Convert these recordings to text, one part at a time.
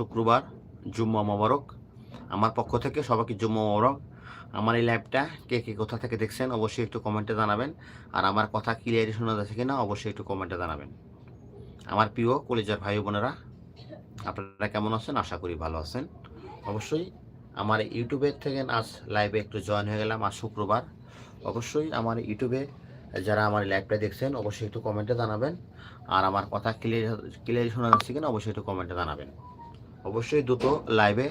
শুক্রবার, জুম্মা মোবারক। আমার পক্ষ থেকে সবাইকে জুম্মা মোবারক। আমার এই লাইভটা কে কে কোথা থেকে দেখছেন অবশ্যই একটু কমেন্টে জানাবেন। আর আমার কথা ক্লিয়ারই শোনা যাচ্ছে কিনা অবশ্যই একটু কমেন্টে জানাবেন। আমার প্রিয় কলেজের ভাই বোনেরা, আপনারা কেমন আছেন? আশা করি ভালো আছেন। অবশ্যই আমার ইউটিউবের থেকে আজ লাইভে একটু জয়েন হয়ে গেলাম আজ শুক্রবার। অবশ্যই আমার ইউটিউবে যারা আমার লাইভটা দেখছেন অবশ্যই একটু কমেন্টে জানাবেন। আর আমার কথা ক্লিয়ার ক্লিয়ারই শোনা যাচ্ছে কিনা অবশ্যই একটু কমেন্টে জানাবেন। অবশ্যই দুটো লাইভে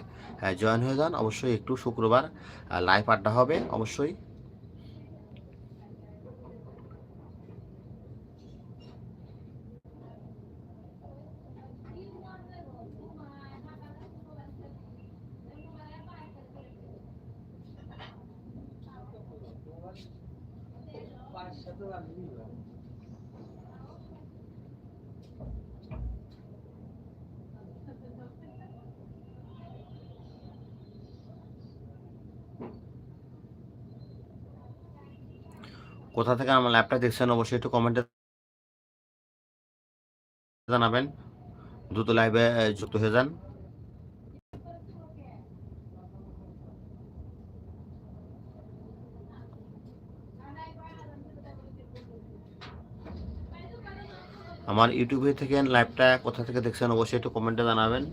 জয়েন হয়ে যান। অবশ্যই একটু শুক্রবার লাইভ আড্ডা হবে অবশ্যই। কোথা থেকে আমার ল্যাবটা দেখছেন অবশ্যই একটু কমেন্টে জানাবেন। দ্রুত লাইভে যুক্ত হয়ে যান। আমার ইউটিউবে থেকে লাইভটা কোথা থেকে দেখছেন অবশ্যই একটু কমেন্টে জানাবেন।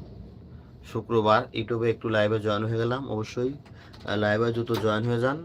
শুক্রবার ইউটিউবে একটু লাইভে জয়েন হয়ে গেলাম অবশ্যই। লাইভে দ্রুত জয়েন হয়ে যান।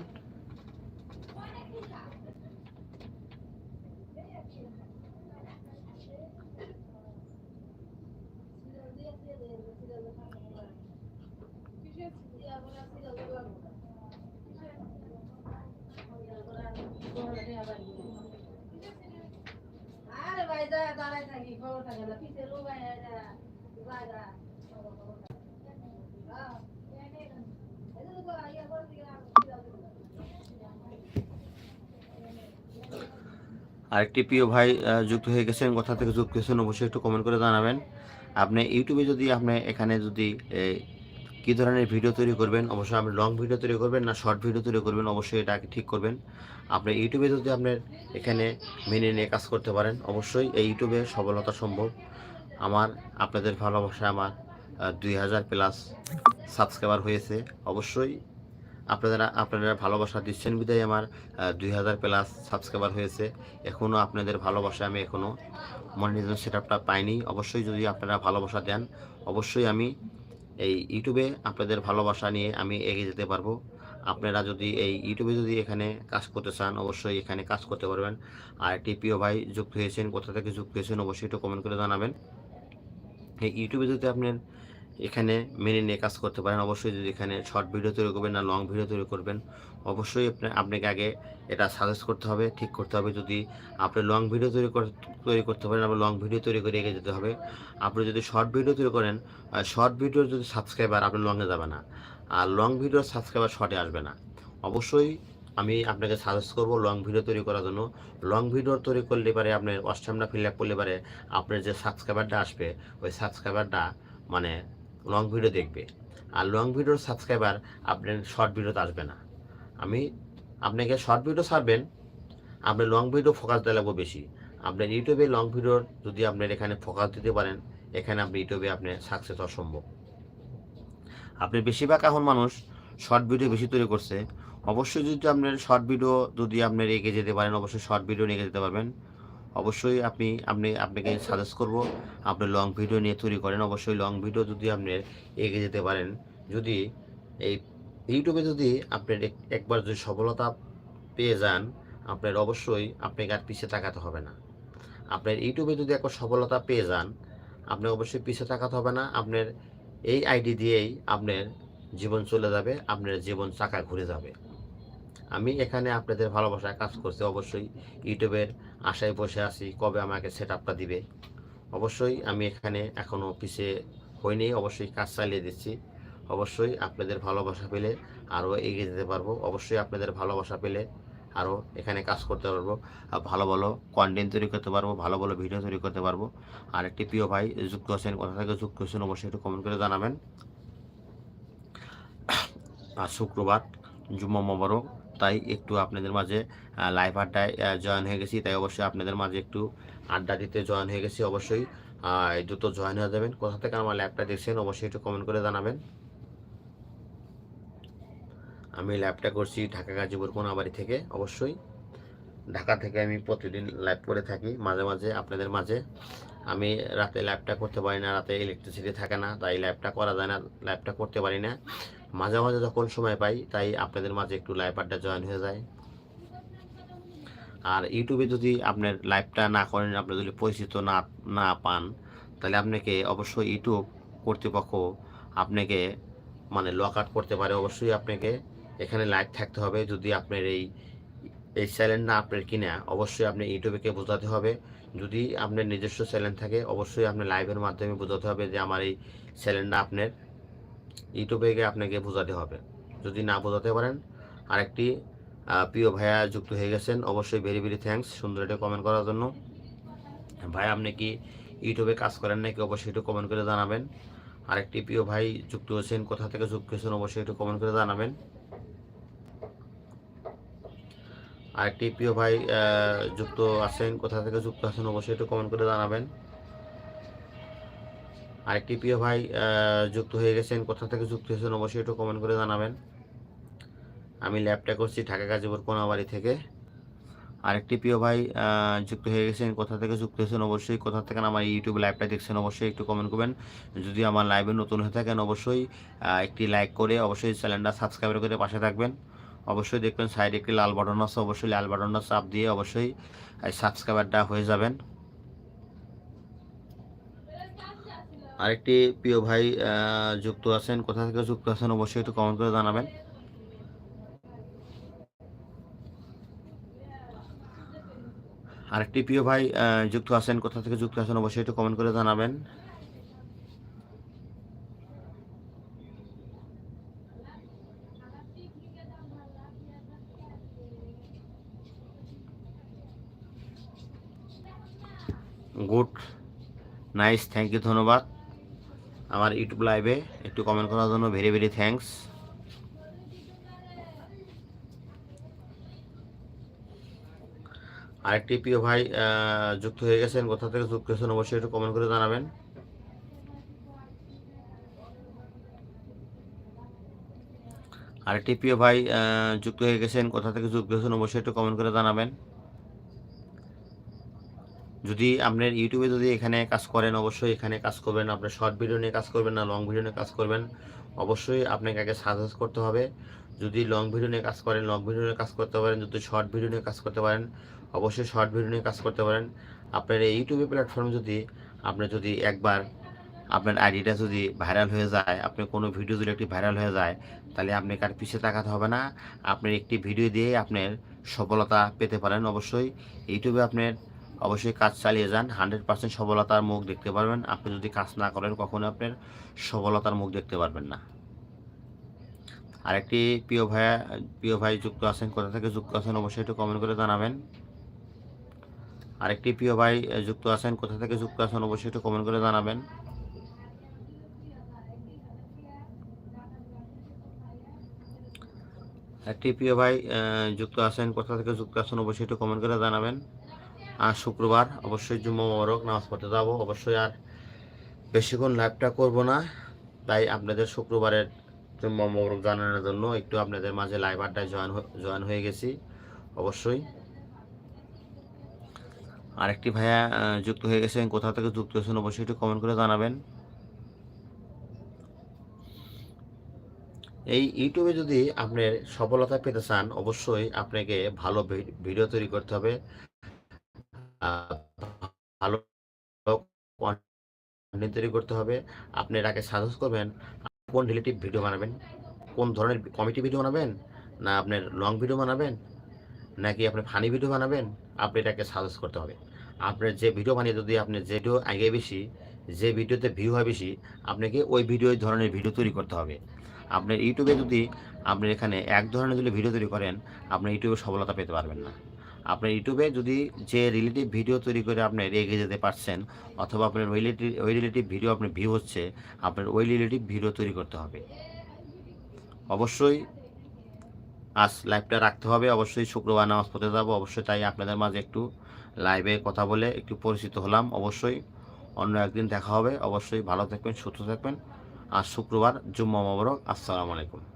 আরেকটি প্রিয় ভাই যুক্ত হয়ে গেছেন, কোথা থেকে যুক্ত হয়েছেন অবশ্যই একটু কমেন্ট করে জানাবেন। আপনি ইউটিউবে যদি, আপনি এখানে যদি কী ধরনের ভিডিও তৈরি করবেন, অবশ্যই আপনি লং ভিডিও তৈরি করবেন না শর্ট ভিডিও তৈরি করবেন, অবশ্যই এটা ঠিক করবেন। আপনি ইউটিউবে যদি আপনার এখানে মেনে নিয়ে কাজ করতে পারেন, অবশ্যই এই ইউটিউবে সফলতা সম্ভব। আমার, আপনাদের ভালোবাসা আমার দুই হাজার প্লাস সাবস্ক্রাইবার হয়েছে। অবশ্যই আপনারা আপনারা ভালোবাসা দিচ্ছেন বিদায় আমার দুই হাজার প্লাস সাবস্ক্রাইবার হয়েছে। এখনও আপনাদের ভালোবাসা আমি এখনও মনিটাইজেশন সেট আপটা পাইনি। অবশ্যই যদি আপনারা ভালোবাসা দেন, অবশ্যই আমি এই ইউটিউবে আপনাদের ভালোবাসা নিয়ে আমি এগিয়ে যেতে পারব। আপনারা যদি এই ইউটিউবে যদি এখানে কাজ করতে চান, অবশ্যই এখানে কাজ করতে পারবেন। আর প্রিয় ভাই যুক্ত হয়েছেন, কোথা থেকে যুক্ত হয়েছেন অবশ্যই একটু কমেন্ট করে জানাবেন। এই ইউটিউবে যদি আপনার এখানে মেনে নিয়ে কাজ করতে পারেন, অবশ্যই যদি এখানে শর্ট ভিডিও তৈরি করবেন না লং ভিডিও তৈরি করবেন, অবশ্যই আপনি, আপনাকে আগে এটা সাজেস্ট করতে হবে, ঠিক করতে হবে। যদি আপনি লং ভিডিও তৈরি তৈরি করতে পারেন, আবার লং ভিডিও তৈরি করে এগিয়ে যেতে হবে। আপনি যদি শর্ট ভিডিও তৈরি করেন শর্ট ভিডিওর যদি সাবস্ক্রাইবার আপনি লংয়ে যাবে না। আর লং ভিডিওর সাবস্ক্রাইবার শর্টে আসবে না। অবশ্যই আমি আপনাকে সাজেস্ট করব লং ভিডিও তৈরি করার জন্য। লং ভিডিও তৈরি করলে পারে আপনার অষ্টামটা ফিল আপ করলে পারে আপনার যে সাবস্ক্রাইবারটা আসবে, ওই সাবস্ক্রাইবারটা মানে লং ভিডিও দেখবে। আর লং ভিডিওর সাবস্ক্রাইবার আপনার শর্ট ভিডিওতে আসবে না। আমি আপনাকে শর্ট ভিডিও ছাড়বেন আপনি লং ভিডিও ফোকাস দিতে লাগবে বেশি। আপনার ইউটিউবে লং ভিডিওর যদি আপনার এখানে ফোকাস দিতে পারেন, এখানে আপনি ইউটিউবে আপনি সাকসেস হওয়া সম্ভব। আপনি বেশিরভাগ এখন মানুষ শর্ট ভিডিও বেশি তৈরি করছে। অবশ্যই যদি আপনার শর্ট ভিডিও যদি আপনার এগিয়ে যেতে পারেন, অবশ্যই শর্ট ভিডিও নিয়ে যেতে পারবেন। অবশ্যই আপনি আপনি, আপনাকে সাজেস্ট করব, আপনি লং ভিডিও নিয়ে তৈরি করেন। অবশ্যই লং ভিডিও যদি আপনি এগিয়ে যেতে পারেন, যদি এই ইউটিউবে যদি আপনার এক- একবার যদি সফলতা পেয়ে যান, আপনার অবশ্যই আপনাকে আর পিছিয়ে তাকাতে হবে না। আপনার ইউটিউবে যদি একবার সফলতা পেয়ে যান, আপনি অবশ্যই পিছিয়ে তাকাতে হবে না। আপনার এই আইডি দিয়েই আপনার জীবন চলে যাবে, আপনার জীবন চাকা ঘুরে যাবে। আমি এখানে আপনাদের ভালোবাসায় কাজ করছি। অবশ্যই ইউটিউবের আশায় বসে আছি কবে আমাকে সেট আপটা দিবে। অবশ্যই আমি এখানে এখনও পিছিয়ে হইনি, অবশ্যই কাজ চালিয়ে দিচ্ছি। অবশ্যই আপনাদের ভালোবাসা পেলে আরও এগিয়ে যেতে পারব। অবশ্যই আপনাদের ভালোবাসা পেলে আরও এখানে কাজ করতে পারব। ভালো ভালো কন্টেন্ট তৈরি করতে পারব, ভালো ভালো ভিডিও তৈরি করতে পারব। আর একটি প্রিয় ভাই, যুক্ত হোসেন কোথা থেকে যুক্ত হোসেন অবশ্যই একটু কমেন্ট করে জানাবেন। আর শুক্রবার, জুম্মা মোবারক। তাই একটু আপনাদের মাঝে লাইভ আড্ডায় জয়েন হয়ে গেছি। তাই অবশ্যই আপনাদের মাঝে একটু আড্ডা দিতে জয়েন হয়ে গেছি অবশ্যই। দ্রুত জয়েন হয়ে যাবেন। কোথা থেকে আমার ল্যাবটা দেখছেন অবশ্যই একটু কমেন্ট করে জানাবেন। আমি ল্যাবটা করছি ঢাকা গাজীপুর কোনাবাড়ি থেকে, অবশ্যই। ঢাকা থেকে আমি প্রতিদিন লাইভ করে থাকি, মাঝে মাঝে আপনাদের মাঝে। আমি রাতে ল্যাবটা করতে পারি না, রাতে ইলেকট্রিসিটি থাকে না, তাই ল্যাবটা করা যায় না ল্যাবটা করতে পারি না। মাঝে মাঝে যখন সময় পাই, তাই আপনাদের মাঝে একটু লাইভ আড্ডা জয়েন হয়ে যায়। আর ইউটিউবে যদি আপনার লাইভটা না করেন, আপনি যদি পরিচিত না না পান, তাহলে আপনাকে অবশ্যই ইউটিউব কর্তৃপক্ষ আপনাকে মানে লক আউট করতে পারে। অবশ্যই আপনাকে এখানে লাইভ থাকতে হবে। যদি আপনার এই এই চ্যানেল না আপনার কিনা, অবশ্যই আপনি ইউটিউবেকে বোঝাতে হবে। যদি আপনার নিজস্ব চ্যানেল থাকে, অবশ্যই আপনি লাইভের মাধ্যমে বোঝাতে হবে যে আমার এই চ্যানেলটা আপনার। ইউটিউবে আপনাকে বোঝাতে হবে। যদি না বোঝাতে পারেন, আরেকটি প্রিয় ভাইয়া যুক্ত হয়ে গেছেন, অবশ্যই ভেরি ভেরি থ্যাঙ্কস সুন্দর একটা কমেন্ট করার জন্য। ভাই, আপনি কি ইউটিউবে কাজ করেন নাকি? অবশ্যই একটু কমেন্ট করে জানাবেন। আরেকটি প্রিয় ভাই যুক্ত হয়েছেন, কোথা থেকে যুক্ত হয়েছেন, অবশ্যই একটু কমেন্ট করে জানাবেন। আরেকটি প্রিয় ভাই যুক্ত আছেন, কোথা থেকে যুক্ত আছেন অবশ্যই একটু কমেন্ট করে জানাবেন। আরেকটি প্রিয় ভাই যুক্ত হয়ে গেছেন, কোথা থেকে যুক্ত হয়েছেন অবশ্যই একটু কমেন্ট করে জানাবেন। আমি ল্যাবটা করছি ঢাকা গাজীপুর কোনাবাড়ি থেকে। আরেকটি প্রিয় ভাই যুক্ত হয়ে গেছেন, কোথা থেকে যুক্ত হয়েছেন অবশ্যই কোথা থেকে আমার ইউটিউব লাইভটা দেখছেন অবশ্যই একটু কমেন্ট করবেন। যদি আমার লাইভে নতুন হয়ে থাকেন অবশ্যই একটি লাইক করে অবশ্যই চ্যানেলটা সাবস্ক্রাইব করে পাশে থাকবেন। অবশ্যই দেখবেন সাইডে একটি লাল বাটন আছে, অবশ্যই লাল বাটনটা চাপ দিয়ে অবশ্যই সাবস্ক্রাইবারটা হয়ে যাবেন। আরেকটি প্রিয় ভাই যুক্ত আছেন, কোথা থেকে যুক্ত আছেন অবশ্যই একটু কমেন্ট করে জানাবেন। আরেকটি প্রিয় ভাই যুক্ত আছেন, কোথা থেকে যুক্ত আছেন অবশ্যই একটু কমেন্ট করে জানাবেন। গুড, নাইস, থ্যাংক ইউ, ধন্যবাদ। আমার ইউটিউব লাইভে একটু কমেন্ট করার জন্য ভেরি ভেরি থ্যাঙ্কস আরেকটি প্রিয় ভাই যুক্ত হয়ে গেছেন। কোথা থেকে যুক্ত হয়েছেন অবশ্যই একটু কমেন্ট করে জানাবেন। আরেকটি প্রিয় ভাই যুক্ত হয়ে গেছেন। কোথা থেকে যুক্ত হয়েছেন অবশ্যই একটু কমেন্ট করে জানাবেন। যদি আপনার ইউটিউবে যদি এখানে কাজ করেন, অবশ্যই এখানে কাজ করবেন। আপনার শর্ট ভিডিও নিয়ে কাজ করবেন না লং ভিডিও নিয়ে কাজ করবেন। অবশ্যই আপনাকে আগে সাজেস্ট করতে হবে। যদি লং ভিডিও নিয়ে কাজ করেন লং ভিডিও নিয়ে কাজ করতে পারেন। যদি শর্ট ভিডিও নিয়ে কাজ করতে পারেন, অবশ্যই শর্ট ভিডিও নিয়ে কাজ করতে পারেন। আপনার এই ইউটিউবে প্ল্যাটফর্মে যদি আপনি যদি একবার আপনার আইডিটা যদি ভাইরাল হয়ে যায় আপনি কোনো ভিডিও যদি একটি ভাইরাল হয়ে যায়, তাহলে আপনি কার পিছিয়ে তাকাতে হবে না। আপনার একটি ভিডিও দিয়ে আপনার সফলতা পেতে পারেন অবশ্যই। ইউটিউবে আপনার অবশ্যই কাজ চালিয়ে যান। হান্ড্রেড পার্সেন্ট সফলতার মুখ দেখতে পারবেন। আপনি যদি কাজ না করেন কখনো আপনার সফলতার মুখ দেখতে পারবেন না। আরেকটি প্রিয় ভাইয়া প্রিয় ভাই যুক্ত আছেন, কোথা থেকে যুক্ত আছেন অবশ্যই একটু কমেন্ট করে জানাবেন। আরেকটি প্রিয় ভাই যুক্ত আছেন, কোথা থেকে যুক্ত আছেন অবশ্যই একটু কমেন্ট করে জানাবেন। একটি প্রিয় ভাই যুক্ত আছেন, কোথা থেকে যুক্ত আছেন অবশ্যই একটু কমেন্ট করে জানাবেন। আর শুক্রবার, অবশ্যই জুম্মা মোবারক, নামাজ পড়তে যাব। অবশ্যই আর বেশিক্ষণ লাইভটা করব না। তাই আপনাদের শুক্রবারের জুম্মা মোবারক জানানোর জন্য একটু আপনাদের মাঝে লাইভ আড্ডায় জয়েন জয়েন হয়ে গেছি। অবশ্যই। আরেকটি ভাইয়া যুক্ত হয়ে গেছেন। কোথা থেকে যুক্ত হয়েছেন অবশ্যই একটু কমেন্ট করে জানাবেন। এই ইউটিউবে যদি আপনার সফলতা পেতে চান, অবশ্যই আপনাকে ভালো ভিডিও তৈরি করতে হবে। ভালো কন্টেন্ট তৈরি করতে হবে। আপনি এটাকে সাজেস্ট করবেন, কোন রিলেটিভ ভিডিও বানাবেন? কোন ধরনের কমেডি ভিডিও বানাবেন? না আপনার লং ভিডিও বানাবেন? নাকি আপনি ফানি ভিডিও বানাবেন? আপনি এটাকে সাজেস্ট করতে হবে। আপনার যে ভিডিও বানিয়ে যদি আপনি যে ভিডিও আগে বেশি, যে ভিডিওতে ভিউ হয় বেশি, আপনাকে ওই ভিডিও ধরনের ভিডিও তৈরি করতে হবে। আপনার ইউটিউবে যদি আপনি এখানে এক ধরনের যদি ভিডিও তৈরি করেন আপনার ইউটিউবে সফলতা পেতে পারবেন না। আপনার ইউটিউবে যদি যে রিলেটিভ ভিডিও তৈরি করে আপনি এগিয়ে যেতে পারছেন, অথবা আপনার ওই রিলেটিভ ওই রিলেটিভ ভিডিও আপনার ভিউ হচ্ছে, আপনার ওই রিলেটিভ ভিডিও তৈরি করতে হবে। অবশ্যই আজ লাইভটা রাখতে হবে, অবশ্যই শুক্রবার নামাজ পড়তে যাব, অবশ্যই তাই আপনাদের মাঝে একটু লাইভে কথা বলে একটু পরিচিত হলাম, অবশ্যই অন্য একদিন দেখা হবে, অবশ্যই ভালো থাকবেন, সুস্থ থাকবেন। আর শুক্রবার, জুম্মা মোবারক, আসসালামু আলাইকুম।